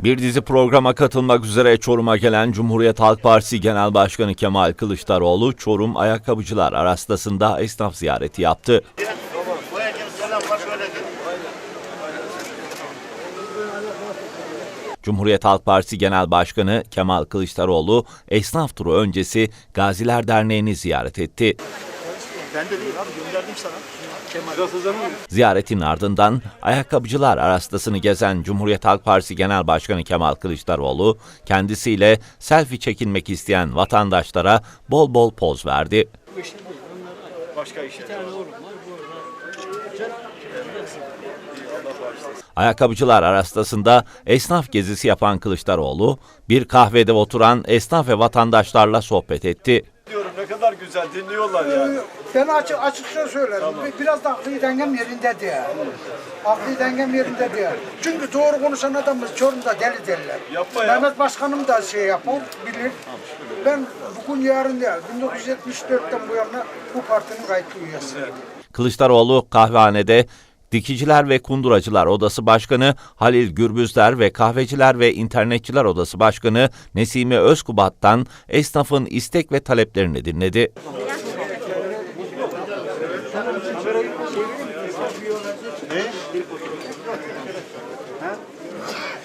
Bir dizi programa katılmak üzere Çorum'a gelen Cumhuriyet Halk Partisi Genel Başkanı Kemal Kılıçdaroğlu, Çorum Ayakkabıcılar Arastası'nda esnaf ziyareti yaptı. Cumhuriyet Halk Partisi Genel Başkanı Kemal Kılıçdaroğlu, esnaf turu öncesi Gaziler Derneği'ni ziyaret etti. Ben de değil abi gönderdim sana. Kemal. Ziyaretin ardından ayakkabıcılar arastasını gezen Cumhuriyet Halk Partisi Genel Başkanı Kemal Kılıçdaroğlu, kendisiyle selfie çekilmek isteyen vatandaşlara bol bol poz verdi. Başka. Ayakkabıcılar arastasında esnaf gezisi yapan Kılıçdaroğlu, bir kahvede oturan esnaf ve vatandaşlarla sohbet etti. Güzel dinliyorlar yani. Ben açık açıkça söylerim. Bir- Biraz da akli dengem yerinde diye. Akli dengem yerinde diye. Çünkü doğru konuşan adamız Çorum'da deli derler. Yapma ya. Mehmet Başkanım da şey yapar, bilir. Ben bugün yarın değil, 1974'ten bu yana bu partinin kayıtlı üyesiyim. Kılıçdaroğlu kahvehanede Dikiciler ve Kunduracılar Odası Başkanı Halil Gürbüzler ve Kahveciler ve İnternetçiler Odası Başkanı Nesime Özkubat'tan esnafın istek ve taleplerini dinledi. Ne?